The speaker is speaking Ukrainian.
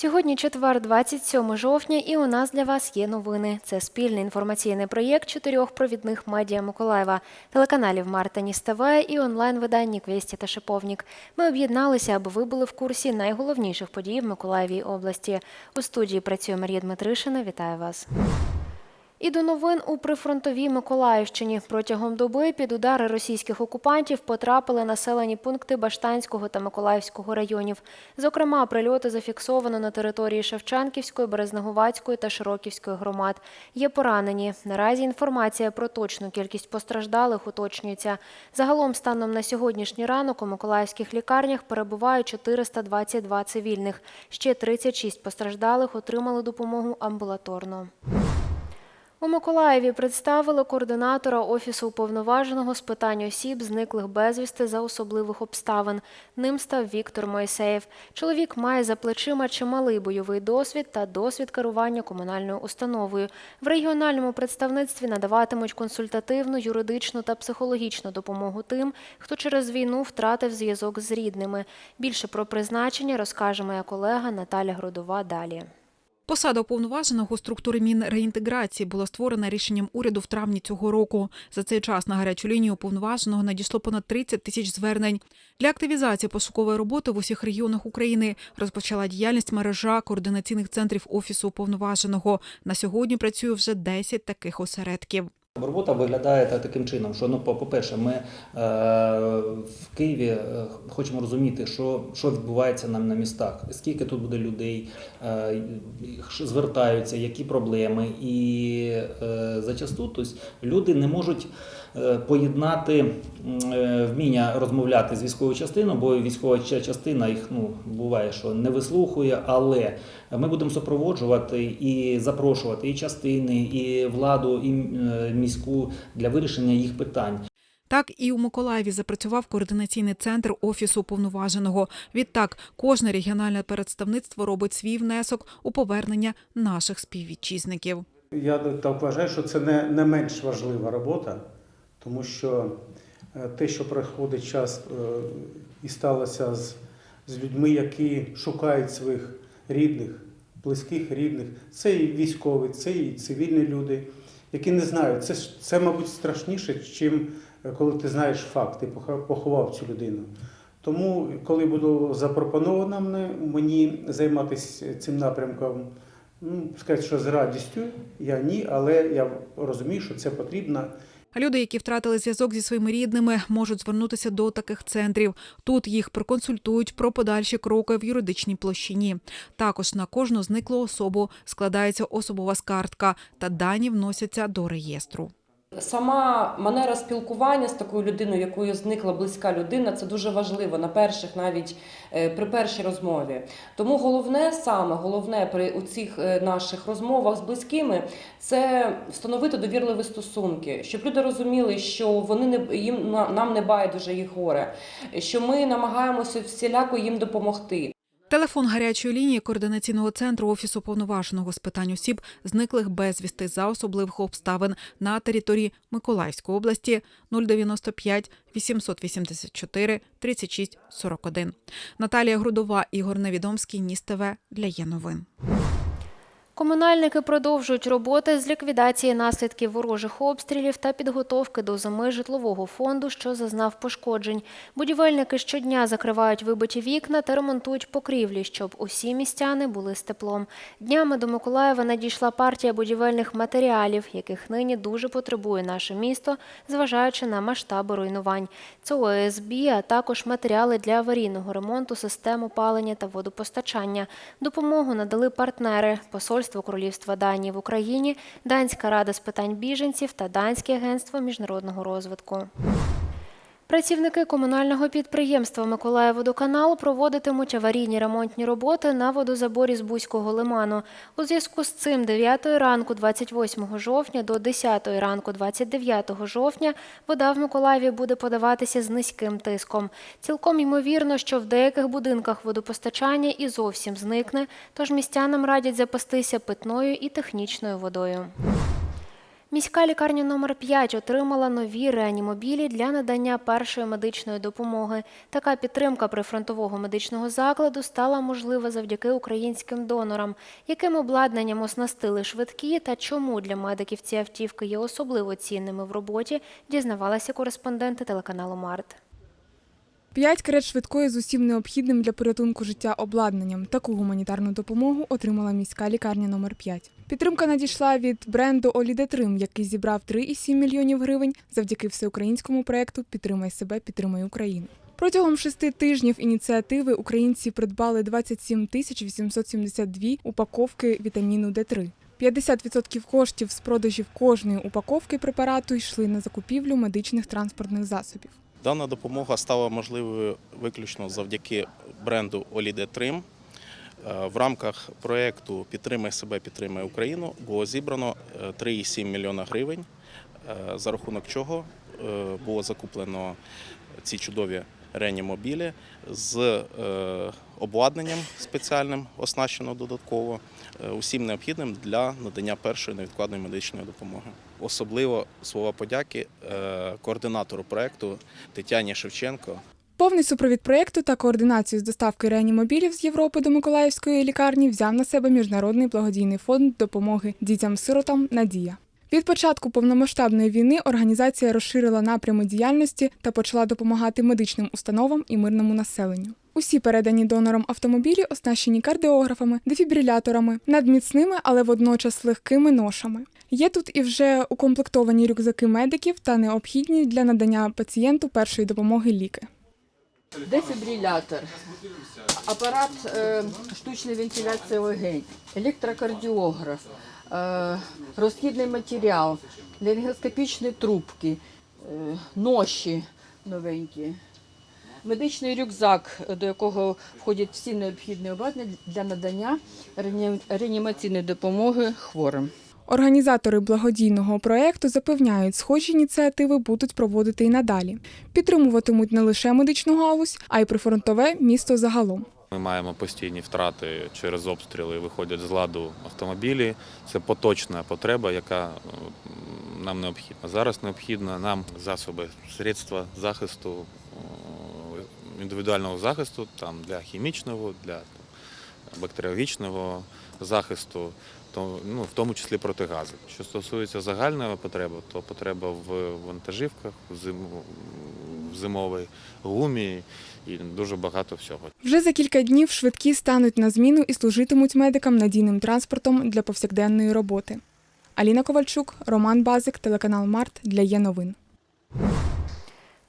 Сьогодні четвер, 27 жовтня, і у нас для вас є новини. Це спільний інформаційний проєкт чотирьох провідних медіа Миколаєва, телеканалів Марта ТВ і онлайн видання Квесті та Шиповнік. Ми об'єдналися, аби ви були в курсі найголовніших подій в Миколаєвій області. У студії працює Марія Дмитришина. Вітаю вас. І до новин у прифронтовій Миколаївщині протягом доби під удари російських окупантів потрапили населені пункти Баштанського та Миколаївського районів. Зокрема, прильоти зафіксовано на території Шевченківської, Березнеговацької та Широківської громад. Є поранені. Наразі інформація про точну кількість постраждалих уточнюється. Загалом, станом на сьогоднішній ранок у миколаївських лікарнях перебувають 422 цивільних. Ще 36 постраждалих отримали допомогу амбулаторно. У Миколаєві представили координатора Офісу уповноваженого з питань осіб, зниклих безвісти за особливих обставин. Ним став Віктор Моїсеєв. Чоловік має за плечима чималий бойовий досвід та досвід керування комунальною установою. В регіональному представництві надаватимуть консультативну, юридичну та психологічну допомогу тим, хто через війну втратив зв'язок з рідними. Більше про призначення розкаже моя колега Наталя Грудова далі. Посада уповноваженого структури Мінреінтеграції була створена рішенням уряду в травні цього року. За цей час на гарячу лінію уповноваженого надійшло понад 30 тисяч звернень. Для активізації пошукової роботи в усіх регіонах України розпочала діяльність мережа координаційних центрів офісу уповноваженого. На сьогодні працює вже 10 таких осередків. Робота виглядає таким чином, що ну, по- по-перше, ми е, в Києві е, хочемо розуміти, що, що відбувається нам на містах, скільки тут буде людей, е, звертаються, які проблеми. І е, зачасту тобто, люди не можуть поєднати е, вміння розмовляти з військовою частиною, бо військова ча- частина їх ну, буває, що не вислухує, але ми будемо супроводжувати і запрошувати і частини, і владу, і е, міську для вирішення їх питань. Так і у Миколаєві запрацював координаційний центр офісу уповноваженого. Відтак, кожне регіональне представництво робить свій внесок у повернення наших співвітчизників. Я так вважаю, що це не, не менш важлива робота, тому що е, те, що проходить час е, і сталося з, з людьми, які шукають своїх рідних, близьких рідних, це і військові, це і цивільні люди, які не знають. Це, це мабуть, страшніше, чим е, коли ти знаєш факт, ти поховав цю людину. Тому, коли було запропоновано мені займатися цим напрямком, Ну, сказати, що з радістю я ні, але я розумію, що це потрібно. Люди, які втратили зв'язок зі своїми рідними, можуть звернутися до таких центрів. Тут їх проконсультують про подальші кроки в юридичній площині. Також на кожну зниклу особу складається особова скартка та дані вносяться до реєстру. Сама манера спілкування з такою людиною, якою зникла близька людина, це дуже важливо на перших, навіть е, при першій розмові. Тому головне саме головне при у цих е, наших розмовах з близькими це встановити довірливі стосунки, щоб люди розуміли, що вони не їм на- нам не байдуже їх горе, що ми намагаємося всіляко їм допомогти. Телефон гарячої лінії координаційного центру офісу повноваженого з питань осіб, зниклих безвісти за особливих обставин на території Миколаївської області 095 884 36 41. Наталія Грудова, Ігор Невідомський, Ніс ТВ для є новин. Комунальники продовжують роботи з ліквідації наслідків ворожих обстрілів та підготовки до зими житлового фонду, що зазнав пошкоджень. Будівельники щодня закривають вибиті вікна та ремонтують покрівлі, щоб усі містяни були з теплом. Днями до Миколаєва надійшла партія будівельних матеріалів, яких нині дуже потребує наше місто, зважаючи на масштаби руйнувань. Це ОСБ, а також матеріали для аварійного ремонту систем опалення та водопостачання. Допомогу надали партнери Посольство Королівства Данії в Україні, Данська рада з питань біженців та Данське агентство міжнародного розвитку. Працівники комунального підприємства Миколаївводоканал проводитимуть аварійні ремонтні роботи на водозаборі з Бузького лиману. У зв'язку з цим 9 ранку 28 жовтня до 10 ранку 29 жовтня вода в Миколаєві буде подаватися з низьким тиском. Цілком ймовірно, що в деяких будинках водопостачання і зовсім зникне, тож містянам радять запастися питною і технічною водою. Міська лікарня номер 5 отримала нові реанімобілі для надання першої медичної допомоги. Така підтримка прифронтового медичного закладу стала можлива завдяки українським донорам. Яким обладнанням оснастили швидкі та чому для медиків ці автівки є особливо цінними в роботі, дізнавалися кореспонденти телеканалу Март. П'ять карет швидкої з усім необхідним для порятунку життя обладнанням. Таку гуманітарну допомогу отримала міська лікарня номер 5 Підтримка надійшла від бренду Олідетрим, який зібрав 3,7 мільйонів гривень завдяки всеукраїнському проекту Підтримай себе, підтримай Україну. Протягом шести тижнів ініціативи українці придбали 27 тисяч 872 упаковки вітаміну Д3. 50% коштів з продажів кожної упаковки препарату йшли на закупівлю медичних транспортних засобів. Дана допомога стала можливою виключно завдяки бренду Оліде Трим. Е, В рамках проєкту Підтримай себе, підтримай Україну було зібрано е, 3,7 мільйона гривень, е, за рахунок чого е, було закуплено ці чудові реанімобілі з е, обладнанням спеціальним, оснащено додатково, е, усім необхідним для надання першої невідкладної медичної допомоги. Особливо слова подяки е, координатору проєкту Тетяні Шевченко Повний супровід проєкту та координацію з доставки реанімобілів з Європи до Миколаївської лікарні взяв на себе Міжнародний благодійний фонд допомоги дітям-сиротам Надія. Від початку повномасштабної війни організація розширила напрями діяльності та почала допомагати медичним установам і мирному населенню. Усі передані донорам автомобілі оснащені кардіографами, дефібриляторами, надміцними, але водночас легкими ношами. Є тут і вже укомплектовані рюкзаки медиків та необхідні для надання пацієнту першої допомоги ліки. Дефібрилятор, апарат е, штучної вентиляції легень, електрокардіограф, е, розхідний матеріал, ларингоскопічні трубки, е, ноші новенькі, медичний рюкзак, до якого входять всі необхідні обладнання для надання реанімаційної допомоги хворим. Організатори благодійного проекту запевняють, схожі ініціативи будуть проводити і надалі. Підтримуватимуть не лише медичну галузь, а й прифронтове місто загалом. Ми маємо постійні втрати через обстріли, виходять з ладу автомобілі. Це поточна потреба, яка е, нам необхідна. Зараз необхідно нам засоби, средства захисту, е, індивідуального захисту там, для хімічного, для бактеріологічного захисту, то, ну, в тому числі протигази. Що стосується загальної потреби, то потреба в вантажівках, в зим- в зимовій гумі і дуже багато всього. Вже за кілька днів швидкі стануть на зміну і служитимуть медикам надійним транспортом для повсякденної роботи. Аліна Ковальчук, Роман Базик, телеканал Март для Є новин.